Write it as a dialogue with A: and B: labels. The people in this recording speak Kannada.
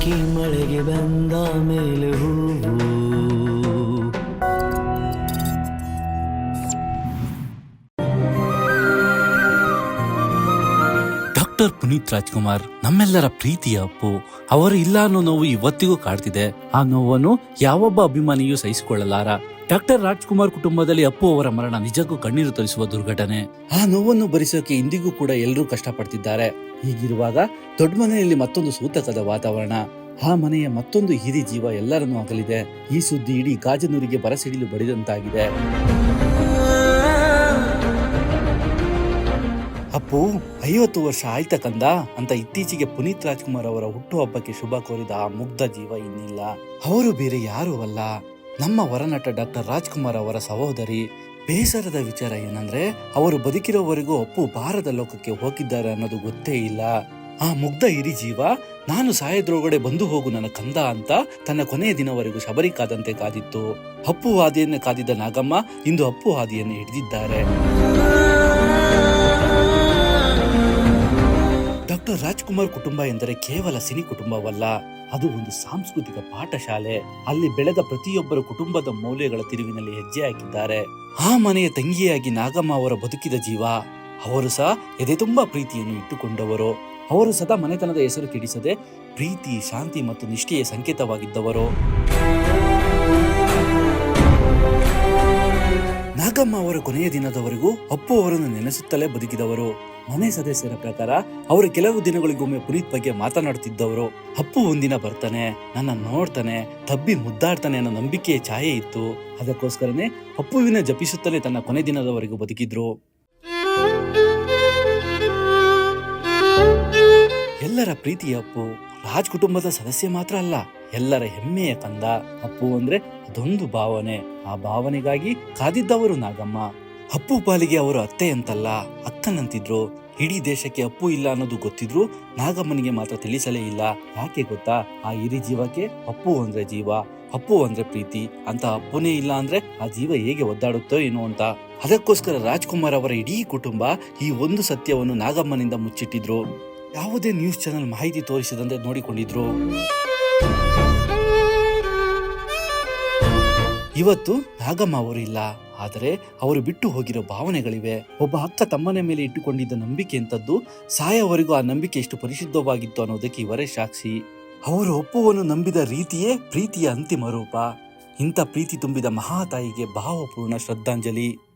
A: ಹಕ್ಕಿ ಮಳೆಗೆ ಬಂದ ಮೇಲೆ ಹೂವು.
B: ಡಾಕ್ಟರ್ ಪುನೀತ್ ರಾಜ್ಕುಮಾರ್ ನಮ್ಮೆಲ್ಲರ ಪ್ರೀತಿಯ ಅಪ್ಪು. ಅವರು ಇಲ್ಲ ಅನ್ನೋ ನೋವು ಇವತ್ತಿಗೂ ಕಾಡ್ತಿದೆ. ಆ ನೋವನ್ನು ಯಾವೊಬ್ಬ ಅಭಿಮಾನಿಯೂ ಸಹಿಸಿಕೊಳ್ಳಲಾರ. ಡಾಕ್ಟರ್ ರಾಜ್ಕುಮಾರ್ ಕುಟುಂಬದಲ್ಲಿ ಅಪ್ಪು ಅವರ ಮರಣ ನಿಜಕ್ಕೂ ಕಣ್ಣೀರು ತರಿಸುವ ದುರ್ಘಟನೆ. ಆ ನೋವನ್ನು ಭರಿಸೋಕೆ ಇಂದಿಗೂ ಕೂಡ ಎಲ್ಲರೂ ಕಷ್ಟಪಡ್ತಿದ್ದಾರೆ. ಹೀಗಿರುವಾಗ ದೊಡ್ಡ ಮನೆಯಲ್ಲಿ ಮತ್ತೊಂದು ಸೂತಕದ ವಾತಾವರಣ. ಆ ಮನೆಯ ಮತ್ತೊಂದು ಹಿರಿ ಜೀವ ಎಲ್ಲರನ್ನೂ ಅಗಲಿದೆ. ಈ ಸುದ್ದಿ ಇಡೀ ಗಾಜನೂರಿಗೆ ಬರಸಿಡಿಲು ಬಡಿದಂತಾಗಿದೆ. ಅಪ್ಪು, ಐವತ್ತು ವರ್ಷ ಆಯ್ತ ಕಂದ? ಅಂತ ಇತ್ತೀಚೆಗೆ ಪುನೀತ್ ರಾಜ್ಕುಮಾರ್ ಅವರ ಹುಟ್ಟುಹಬ್ಬಕ್ಕೆ ಶುಭ ಕೋರಿದ ಆ ಮುಗ್ಧ ಜೀವ ಇನ್ನಿಲ್ಲ. ಅವರು ಬೇರೆ ಯಾರೂ ಅಲ್ಲ. ನಮ್ಮ ವರನಟ ಡಾಕ್ಟರ್ ರಾಜ್ಕುಮಾರ್ ಅವರ ಸಹೋದರಿ ಬೇಸರದ ವಿಚಾರ ಏನಂದ್ರೆ, ಅವರು ಬದುಕಿರೋವರೆಗೂ ಅಪ್ಪು ಭಾರದ ಲೋಕಕ್ಕೆ ಹೋಗಿದ್ದಾರೆ ಅನ್ನೋದು ಗೊತ್ತೇ ಇಲ್ಲ. ಆ ಮುಗ್ಧ ಇರಿ ಜೀವ ನಾನು ಸಾಯದ್ರೊಳಗಡೆ ಬಂದು ಹೋಗು ನನ್ನ ಕಂದ ಅಂತ ತನ್ನ ಕೊನೆಯ ದಿನವರೆಗೂ ಶಬರಿ ಕಾದಂತೆ ಕಾದಿತ್ತು. ಅಪ್ಪು ಹಾದಿಯನ್ನು ಕಾದಿದ್ದ ನಾಗಮ್ಮ ಇಂದು ಅಪ್ಪು ಹಾದಿಯನ್ನು ಹಿಡಿದಿದ್ದಾರೆ. ಡಾಕ್ಟರ್ ರಾಜ್ಕುಮಾರ್ ಕುಟುಂಬ ಎಂದರೆ ಕೇವಲ ಸಿನಿ ಕುಟುಂಬವಲ್ಲ. ಅದು ಒಂದು ಸಾಂಸ್ಕೃತಿಕ ಪಾಠಶಾಲೆ. ಅಲ್ಲಿ ಬೆಳೆದ ಪ್ರತಿಯೊಬ್ಬರ ಕುಟುಂಬದ ಮೌಲ್ಯಗಳ ತಿರುವಿನಲ್ಲಿ ಹೆಜ್ಜೆ ಹಾಕಿದ್ದಾರೆ. ಆ ಮನೆಯ ತಂಗಿಯಾಗಿ ನಾಗಮ್ಮ ಅವರ ಬದುಕಿದ ಜೀವ. ಅವರು ಸಹ ಎದೆ ತುಂಬಾ ಪ್ರೀತಿಯನ್ನು ಇಟ್ಟುಕೊಂಡವರು. ಅವರು ಸದಾ ಮನೆತನದ ಹೆಸರು ಕೆಡಿಸದೆ ಪ್ರೀತಿ, ಶಾಂತಿ ಮತ್ತು ನಿಷ್ಠೆಯ ಸಂಕೇತವಾಗಿದ್ದವರು. ನಾಗಮ್ಮ ಅವರ ಕೊನೆಯ ದಿನದವರೆಗೂ ಅಪ್ಪು ಅವರನ್ನು ನೆನೆಸುತ್ತಲೇ ಬದುಕಿದವರು. ಮನೆ ಸದಸ್ಯರ ಪ್ರಕಾರ ಅವರು ಕೆಲವು ದಿನಗಳಿಗೊಮ್ಮೆ ಪುನೀತ್ ಬಗ್ಗೆ ಮಾತನಾಡುತ್ತಿದ್ದವರು. ಅಪ್ಪು ಒಂದಿನ ಬರ್ತಾನೆ, ನನ್ನ ನೋಡ್ತಾನೆ, ತಬ್ಬಿ ಮುದ್ದಾಡ್ತಾನೆ ಅನ್ನೋ ನಂಬಿಕೆಯ ಛಾಯೆ ಇತ್ತು. ಅದಕ್ಕೋಸ್ಕರನೇ ಅಪ್ಪುವಿನ ಜಪಿಸುತ್ತಲೇ ತನ್ನ ಕೊನೆ ದಿನದವರೆಗೂ ಬದುಕಿದ್ರು. ಎಲ್ಲರ ಪ್ರೀತಿಯ ಅಪ್ಪು, ರಾಜ್ ಕುಟುಂಬದ ಸದಸ್ಯ ಮಾತ್ರ ಅಲ್ಲ, ಎಲ್ಲರ ಹೆಮ್ಮೆಯ ಕಂದ. ಅಪ್ಪು ಅಂದ್ರೆ ಅದೊಂದು ಭಾವನೆ. ಆ ಭಾವನೆಗಾಗಿ ಕಾದಿದ್ದವರು ನಾಗಮ್ಮ. ಅಪ್ಪು ಪಾಲಿಗೆ ಅವರ ಅತ್ತೆ ಅಂತಲ್ಲ, ಅಕ್ಕನಂತಿದ್ರು. ಇಡೀ ದೇಶಕ್ಕೆ ಅಪ್ಪು ಇಲ್ಲ ಅನ್ನೋದು ಗೊತ್ತಿದ್ರು ನಾಗಮ್ಮನಿಗೆ ಮಾತ್ರ ತಿಳಿಸಲೇ ಇಲ್ಲ. ಯಾಕೆ ಗೊತ್ತಾ? ಆ ಹಿರಿ ಜೀವಕ್ಕೆ ಅಪ್ಪು ಅಂದ್ರೆ ಜೀವ, ಅಪ್ಪು ಅಂದ್ರೆ ಪ್ರೀತಿ. ಅಂತ ಅಪ್ಪುನೇ ಇಲ್ಲ ಅಂದ್ರೆ ಆ ಜೀವ ಹೇಗೆ ಒದ್ದಾಡುತ್ತೋ ಏನೋ ಅಂತ. ಅದಕ್ಕೋಸ್ಕರ ರಾಜ್ಕುಮಾರ್ ಅವರ ಇಡೀ ಕುಟುಂಬ ಈ ಒಂದು ಸತ್ಯವನ್ನು ನಾಗಮ್ಮನಿಂದ ಮುಚ್ಚಿಟ್ಟಿದ್ರು. ಯಾವುದೇ ನ್ಯೂಸ್ ಚಾನೆಲ್ ಮಾಹಿತಿ ತೋರಿಸದಂತೆ ನೋಡಿಕೊಂಡಿದ್ರು. ಇವತ್ತು ನಾಗಮ್ಮ ಅವರು ಇಲ್ಲ ಆದರೆ ಅವರು ಬಿಟ್ಟು ಹೋಗಿರೋ ಭಾವನೆಗಳಿವೆ. ಒಬ್ಬ ಅಕ್ಕ ತಮ್ಮನ ಮೇಲೆ ಇಟ್ಟುಕೊಂಡಿದ್ದ ನಂಬಿಕೆ ಅಂತದ್ದು ಸಾಯವರೆಗೂ ಆ ನಂಬಿಕೆ ಎಷ್ಟು ಪರಿಶುದ್ಧವಾಗಿತ್ತು ಅನ್ನೋದಕ್ಕೆ ಇವರೇ ಸಾಕ್ಷಿ. ಅವರು ಒಪ್ಪುವನ್ನು ನಂಬಿದ ರೀತಿಯೇ ಪ್ರೀತಿಯ ಅಂತಿಮ ರೂಪ. ಇಂಥ ಪ್ರೀತಿ ತುಂಬಿದ ಮಹಾತಾಯಿಗೆ ಭಾವಪೂರ್ಣ ಶ್ರದ್ಧಾಂಜಲಿ.